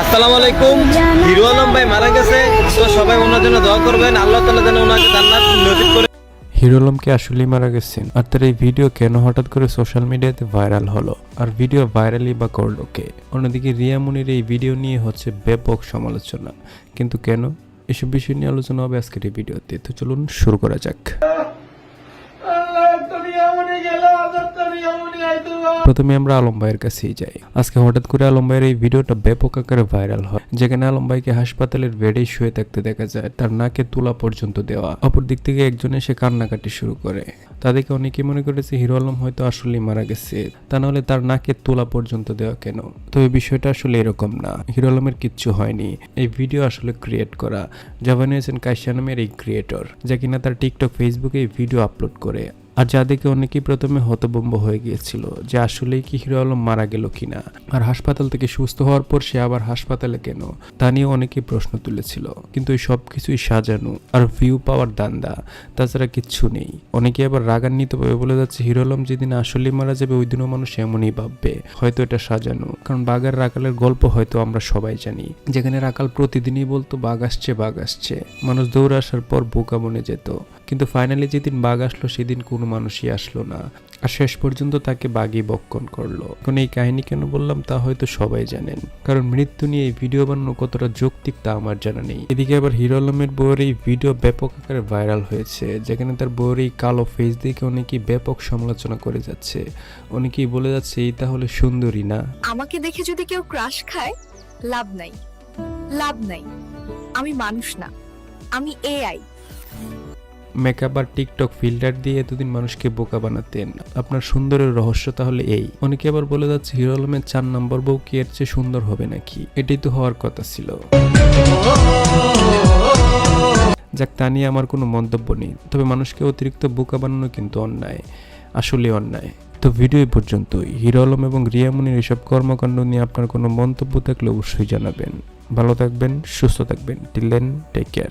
আসসালামু আলাইকুম। হিরো আলম ভাই মারা গেছে। তো সবাই ওনার জন্য দোয়া করবেন। আল্লাহ যেন ওনাকে জান্নাত করে আলমকে আসলেই মারা গেছেন। আর তার এই ভিডিও কেন হঠাৎ করে সোশ্যাল মিডিয়াতে ভাইরাল হলো? আর ভিডিও ভাইরালই বা করল কে? অন্যদিকে রিয়া মুনির এই ভিডিও নিয়ে হচ্ছে ব্যাপক সমালোচনা। কিন্তু কেন? এসব বিষয় নিয়ে আলোচনা হবে আজকের এই ভিডিওতে। তো চলুন শুরু করা যাক। প্রথমে আমরা আলম ভাইয়ের কাছেই যাই। আজকে হঠাৎ করে আলম ভাইয়ের এই ভিডিওটা ব্যাপক আকারে ভাইরাল হয়, যেখানে আলম ভাইকে হাসপাতালের বেডেই শুয়ে থাকতে দেখা যায়, তার নাকে তুলা পর্যন্ত দেওয়া। অপর দিক থেকে একজন এসে কান্নাকাটি শুরু করে। তাদেরকে অনেকে মনে করেছে হিরো আলম হয়তো আসলেই মারা গেছে, তা নাহলে তার নাকে তোলা পর্যন্ত দেওয়া কেন? তবে বিষয়টা আসলে এরকম না, হিরো আলমের কিচ্ছু হয়নি। এই ভিডিও আসলে ক্রিয়েট করা যা বানিয়েছেন কাইসা নামের এই ক্রিয়েটর যা কিনা তার টিকটক ফেসবুকে এই ভিডিও আপলোড করে। আর যাদেরকে অনেকেই প্রথমে হতবম্ব হয়ে গিয়েছিল যে আসলেই কি হিরো আলম মারা গেল কিনা? আর হাসপাতাল থেকে সুস্থ হওয়ার পর সে আবার হাসপাতালে কেন? তা নিয়ে অনেকেই প্রশ্ন তুলেছিল। কিন্তু এই সব কিছুই সাজানো আর ভিউ পাওয়ার দান্দা, তাছাড়া কিচ্ছু নেই। অনেকে আবার রাগান্বিত ভাবে বলে যাচ্ছে, হিরো আলম যেদিন আসলেই মারা যাবে, ওই দিনও মানুষ এমনই ভাববে। হয়তো এটা সাজানো। কারণ বাঘার রাকালের গল্প হয়তো আমরা সবাই জানি। যেখানে রাকাল প্রতিদিনই বলতো, বাঘ আসছে বাঘ আসছে। মানুষ দৌড়ে আসার পর বোকা বনে যেত। কিন্তু ফাইনালি যেদিন বাঘ আসলো, সেদিন কোনো মানুষই আসলো না। আর শেষ পর্যন্ত তাকে বাঘই বক্ষণ করল। এখন এই কাহিনী কেন বললাম তা হয়তো সবাই জানেন। কারণ মৃত্যু নিয়ে এই ভিডিও বানানো কতটা যৌক্তিক তা আমার জানা নেই। এদিকে আবার হিরো আলমের বউয়ের এই ভিডিও ব্যাপক আকারে ভাইরাল হয়েছে। যেখানে তার বউয়ের এই কালো ফেস দেখে অনেকেই ব্যাপক সমালোচনা করে যাচ্ছে। অনেকেই বলে যাচ্ছে, এই তাহলে সুন্দরী না। আমাকে দেখে যদি কেউ ক্রাশ খায়, লাভ নাই। লাভ নাই। আমি মানুষ না। আমি এআই মেকআপ আর টিকটক ফিল্টার দিয়ে এতদিন মানুষকে বোকা বানাতেন আপনার সুন্দরের রহস্য তাহলে এই। অনেকে আবার বলে যাচ্ছে, হিরো আলমের চার নম্বর বউ কি এর চেয়ে সুন্দর হবে নাকি? এটাই তো হওয়ার কথা ছিল। যাক, তা নিয়ে আমার কোনো মন্তব্য নেই। তবে মানুষকে অতিরিক্ত বোকা বানানো কিন্তু অন্যায়। আসলে অন্যায়। তো ভিডিও এই পর্যন্তই। হিরো আলম এবং রিয়ামনির এসব কর্মকাণ্ড নিয়ে আপনার কোনো মন্তব্য থাকলে অবশ্যই জানাবেন। ভালো থাকবেন, সুস্থ থাকবেন। Till then take care